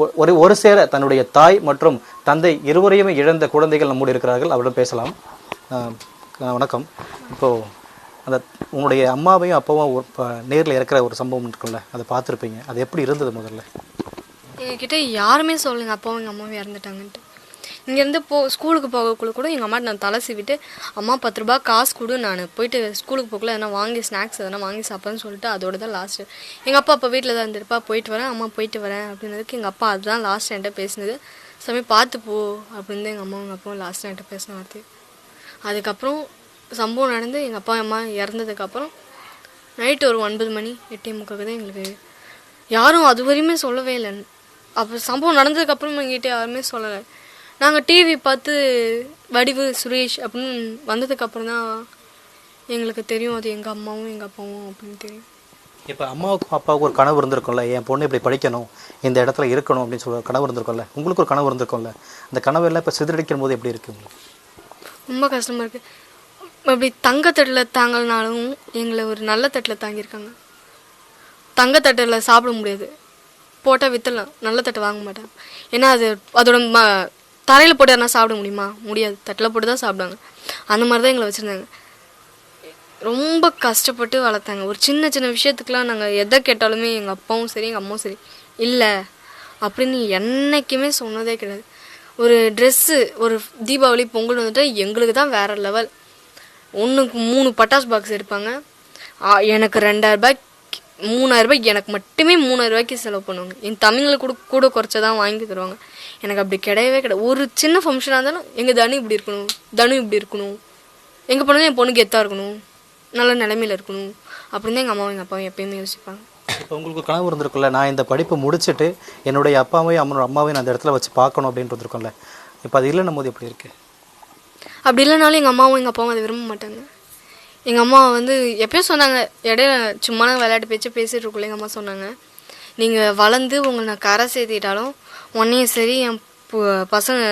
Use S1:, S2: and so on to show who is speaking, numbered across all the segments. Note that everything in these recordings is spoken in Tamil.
S1: ஒ- ஒரு ஒரு சேர தன்னுடைய தாய் மற்றும் தந்தை இருவரையுமே இழந்த குழந்தைகள் நம்மோடு இருக்கிறார்கள். அவரிடம் பேசலாம். வணக்கம். இப்போது அந்த உங்களுடைய அம்மாவையும் அப்பாவும் இப்போ நேரில் இறக்குற ஒரு சம்பவம் இருக்குல்ல அதை பார்த்துருப்பீங்க. அது எப்படி இருந்தது முதல்ல?
S2: எங்ககிட்ட யாருமே சொல்லுங்க அப்பாவும் எங்கள் அம்மாவும் இறந்துட்டாங்கன்ட்டு. இங்கேருந்து போ ஸ்கூலுக்கு போகக்குள்ள கூட எங்கள் அம்மாட்ட நான் தலை சீவிட்டு அம்மா பத்து ரூபா காசு கொடு நான் போயிட்டு ஸ்கூலுக்கு போகக்குள்ள எதனா வாங்கி ஸ்நாக்ஸ் எதனா வாங்கி சாப்பிட்றேன்னு சொல்லிட்டு அதோட தான் லாஸ்ட்டு எங்கள் அப்பா அப்போ வீட்டில் தான் இருந்திருப்பா போயிட்டு வரேன் அம்மா போயிட்டு வரேன் அப்படின்றதுக்கு எங்கள் அப்பா அதுதான் லாஸ்ட் என்கிட்ட பேசினது. சாமி பார்த்து போ அப்படின்னு தான் எங்கள் அம்மா எங்கள் அப்பாவும் லாஸ்ட் என்கிட்ட பேசின வார்த்தை அதுக்கப்புறம் சம்பவம் நடந்து எங்கள் அப்பா அம்மா இறந்ததுக்கப்புறம் நைட்டு ஒரு ஒன்பது மணி எட்டே முக்காக தான் எங்களுக்கு யாரும் அது வரையுமே சொல்லவே இல்லை. அப்போ சம்பவம் நடந்ததுக்கப்புறம் எங்கிட்ட யாருமே சொல்லலை. நாங்கள் டிவி பார்த்து வடிவு சுரேஷ் அப்படின்னு வந்ததுக்கப்புறம் தான் எங்களுக்கு தெரியும். அது எங்கள் அம்மாவும் எங்கள் அப்பாவும் அப்படின்னு தெரியும்.
S1: இப்போ அம்மாவுக்கும் அப்பாவுக்கும் ஒரு கனவு இருந்திருக்கும்ல? என் பொண்ணு இப்படி படிக்கணும் இந்த இடத்துல இருக்கணும் அப்படின்னு சொல்ல கனவு இருந்திருக்கும்ல? உங்களுக்கு ஒரு கனவு இருந்திருக்கும்ல? அந்த கனவு எல்லாம் இப்போ சிதறடிக்கும் போது எப்படி இருக்கு உங்களுக்கு?
S2: ரொம்ப கஷ்டமாக இருக்குது அப்படி தங்கத்தட்டில் தாங்கலனாலும் எங்களை ஒரு நல்ல தட்டில் தாங்கியிருக்காங்க. தங்கத்தட்டில் சாப்பிட முடியாது. போட்டால் விற்றுலாம் நல்ல தட்டை வாங்க மாட்டாங்க. ஏன்னா அது அதோட ம தரையில் போட்டு யாருனா சாப்பிட முடியுமா? முடியாது. தட்டில் போட்டு தான் சாப்பிடுவாங்க. அந்த மாதிரி தான் எங்களை வச்சுருந்தாங்க. ரொம்ப கஷ்டப்பட்டு வளர்த்தாங்க. ஒரு சின்ன சின்ன விஷயத்துக்கெலாம் நாங்கள் எதை கேட்டாலுமே எங்கள் அப்பாவும் சரி எங்கள் அம்மாவும் சரி இல்லை அப்படின்னு என்றைக்குமே சொன்னதே கிடையாது. ஒரு ட்ரெஸ்ஸு ஒரு தீபாவளி பொங்கல் வந்துட்டு எங்களுக்கு தான் வேறு லெவல் ஒன்றுக்கு மூணு பட்டாசு பாக்ஸ் எடுப்பாங்க. ஆ, எனக்கு ரெண்டாயிரம் ரூபாய் எனக்கு மட்டுமே மூணாயிரம் ரூபாய்க்கு செலவு பண்ணுவாங்க. என் தமிழில் கூட கூட குறைச்சா தான் வாங்கி தருவாங்க. எனக்கு அப்படி கிடையவே கிடையாது. ஒரு சின்ன ஃபங்க்ஷனாக இருந்தாலும் எங்கள் தனு இப்படி இருக்கணும் தனு இப்படி இருக்கணும். எங்கள் பொண்ணு என் பொண்ணுக்கு கெத்தாக இருக்கணும் நல்ல நிலைமையில இருக்கணும். அப்படின்னு தான் எங்கள் அம்மாவும் எங்கள் அப்பாவும் எப்பயுமே யோசிப்பாங்க.
S1: இப்போ உங்களுக்கு கனவு இருந்திருக்கும்ல நான் இந்த படிப்பை முடிச்சுட்டு என்னுடைய அப்பாவையும் அம்மனோட அம்மாவையும் நான் அந்த இடத்துல வச்சு பார்க்கணும் அப்படின்னு இருந்திருக்கும்ல. இப்போ அது இல்லைன்னும் போது எப்படி இருக்கு?
S2: அப்படி இல்லைனாலும் எங்கள் அம்மாவும் எங்கள் அப்பாவும் அதை விரும்ப மாட்டாங்க. எங்கள் அம்மா வந்து எப்பயும் சொன்னாங்க இடையில சும்மா விளையாட்டு பேச்சு பேசிட்டு இருக்கோம் எங்கள் அம்மா சொன்னாங்க. நீங்கள் வளர்ந்து உங்களை நான் கரை சேர்த்திட்டாலும் உன்னையும் சரி என் பசங்க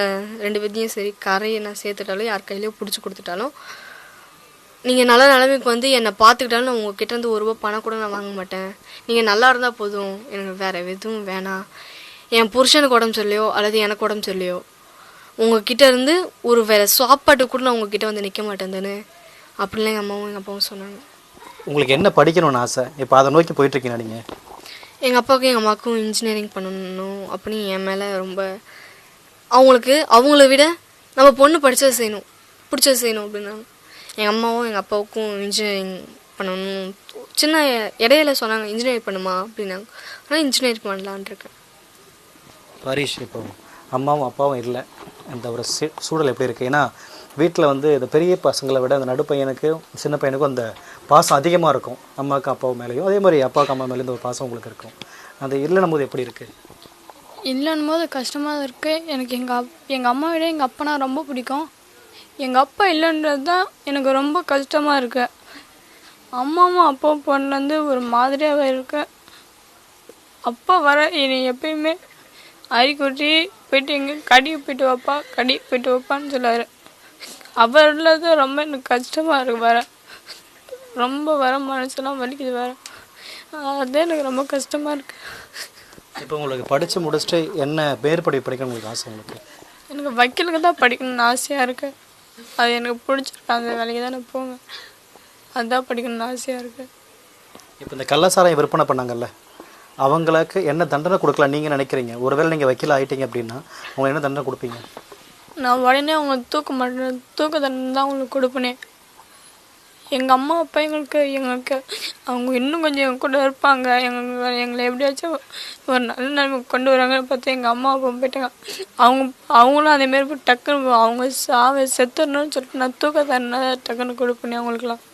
S2: ரெண்டு பேர்த்தையும் சரி கரையை நான் சேர்த்துட்டாலும் யார் கையிலையோ பிடிச்சி கொடுத்துட்டாலும் நீங்கள் நல்ல நிலைமைக்கு வந்து என்னை பார்த்துக்கிட்டாலும் நான் உங்ககிட்ட இருந்து ஒரு ரூபா பணம் கூட நான் வாங்க மாட்டேன். நீங்கள் நல்லா இருந்தால் போதும். எனக்கு வேறு எதுவும் வேணாம். என் புருஷனுக்கு உடம்பு சொல்லியோ அல்லது எனக்கு உடம்பு சொல்லியோ உங்ககிட்ட இருந்து ஒரு வேற சாப்பாட்டு கூட நான் உங்ககிட்ட வந்து நிற்க மாட்டேன் தானே. அப்படிலாம் எங்கள் அம்மாவும் எங்கள் அப்பாவும் சொன்னாங்க.
S1: உங்களுக்கு என்ன படிக்கணும்னு ஆசை? இப்போ அதை நோக்கி போயிட்டு இருக்கீங்க நீங்கள்
S2: எங்கள் அப்பாவுக்கும் எங்கள் அம்மாவுக்கும் இன்ஜினியரிங் பண்ணணும் அப்படின்னு என் மேலே ரொம்ப அவங்களுக்கு அவங்கள விட நம்ம பொண்ணு படித்ததை செய்யணும் பிடிச்சது செய்யணும் அப்படின்னாங்க. எங்கள் அம்மாவும் எங்கள் அப்பாவுக்கும் இன்ஜினியரிங் பண்ணணும். சின்ன இடையில சொன்னாங்க இன்ஜினியரிங் பண்ணுமா அப்படின்னாங்க. ஆனால் இன்ஜினியரிங் பண்ணலான் இருக்கேன்.
S1: ஹரிஷ் இப்போ அம்மாவும் அப்பாவும் இல்லை. அந்த ஒரு சூழல் எப்படி இருக்குது ஏன்னா வீட்டில் வந்து இந்த பெரிய பசங்களை விட அந்த நடுப்பையனுக்கும் சின்ன பையனுக்கும் அந்த பாசம் அதிகமாக இருக்கும். அம்மாவுக்கு அப்பா மேலேயும். அதே மாதிரி அப்பாவுக்கு அம்மா மேலேயும் ஒரு பாசம் உங்களுக்கு இருக்கும். அது இல்லைன்னும் போது எப்படி இருக்குது
S3: இல்லைன்னும் போது கஷ்டமாக தான் இருக்குது எனக்கு எங்கள் அப் எங்கள் அம்மா விட எங்கள் அப்பனா ரொம்ப பிடிக்கும். எங்கள் அப்பா இல்லைன்றது தான் எனக்கு ரொம்ப கஷ்டமாக இருக்கு. அம்மாவும் அப்பாவும் பொண்ணுலேருந்து ஒரு மாதிரியாகவே இருக்கு. அப்பா வர என்னை எப்பயுமே அறிக்குட்டி போயிட்டு எங்கே கடிக்கு போயிட்டு வைப்பா கடிக்கு போயிட்டு வைப்பான்னு சொல்லாரு அவர் இல்லாத ரொம்ப எனக்கு கஷ்டமாக இருக்கு வர ரொம்ப வர மனசெல்லாம் வலிக்குது வர அதே எனக்கு ரொம்ப கஷ்டமாக இருக்குது
S1: இப்போ உங்களுக்கு படித்து முடிச்சுட்டு என்ன மேற்படி படிக்கணும் உங்களுக்கு ஆசை உங்களுக்கு?
S3: எனக்கு வக்கீலுக்கு தான் படிக்கணும்னு ஆசையாக இருக்கு. அது எனக்கு பிடிச்சிருக்கு. அந்த வேலைக்கு தான் நான் போவேன். அதுதான் படிக்கணும்னு ஆசையாக இருக்கு.
S1: இப்போ இந்த கள்ளசாராயம் விற்பனை பண்ணாங்கல்ல அவங்களுக்கு என்ன தண்டனை கொடுக்கலாம் நீங்கள் நினைக்கிறீங்க? ஒருவேளை நீங்கள் வக்கீல் ஆகிட்டீங்க அப்படின்னா அவங்க என்ன தண்டனை கொடுப்பீங்க?
S3: நான் உடனே அவங்க தூக்க மாட்டேன் தூக்க தண்டனை தான் அவங்களுக்கு கொடுப்பேனே. எங்கள் அம்மா அப்பா எங்களுக்கு எங்களுக்கு அவங்க இன்னும் கொஞ்சம் எங்கள் கூட இருப்பாங்க. எங்களுக்கு எங்களை எப்படியாச்சும் ஒரு நல்ல நிலைமைக்கு கொண்டு வராங்கன்னு பார்த்து எங்கள் அம்மா அப்பா போயிட்டாங்க அவங்க அவங்களும் அதேமாரி போய் டக்குன்னு அவங்க சாவை செத்துடணும்னு சொல்லிட்டு நான் தூக்க தண்டனை டக்குன்னு கொடுப்பேனே அவங்களுக்குலாம்